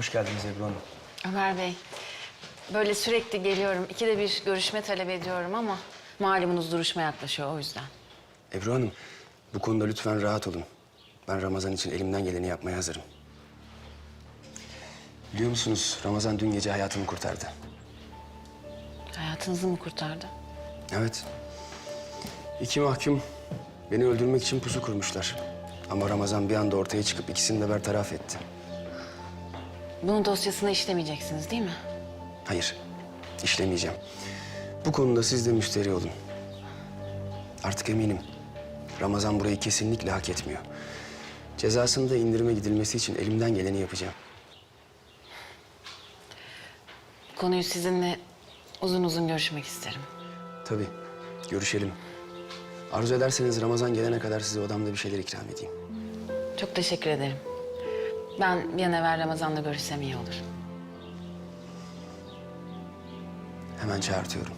Hoş geldiniz Ebru Hanım. Ömer Bey, böyle sürekli geliyorum. İkide bir görüşme talep ediyorum ama malumunuz duruşma yaklaşıyor o yüzden. Ebru Hanım, bu konuda lütfen rahat olun. Ben Ramazan için elimden geleni yapmaya hazırım. Biliyor musunuz Ramazan dün gece hayatımı kurtardı. Hayatınızı mı kurtardı? Evet. İki mahkum beni öldürmek için pusu kurmuşlar. Ama Ramazan bir anda ortaya çıkıp ikisini de bertaraf etti. Bunun dosyasını işlemeyeceksiniz değil mi? Hayır, işlemeyeceğim. Bu konuda siz de müşteri olun. Artık eminim. Ramazan burayı kesinlikle hak etmiyor. Cezasında indirime gidilmesi için elimden geleni yapacağım. Konuyu sizinle uzun uzun görüşmek isterim. Tabii, görüşelim. Arzu ederseniz Ramazan gelene kadar size odamda bir şeyler ikram edeyim. Çok teşekkür ederim. Ben bir an evvel Ramazan'la görüşsem iyi olur. Hemen çağırtıyorum.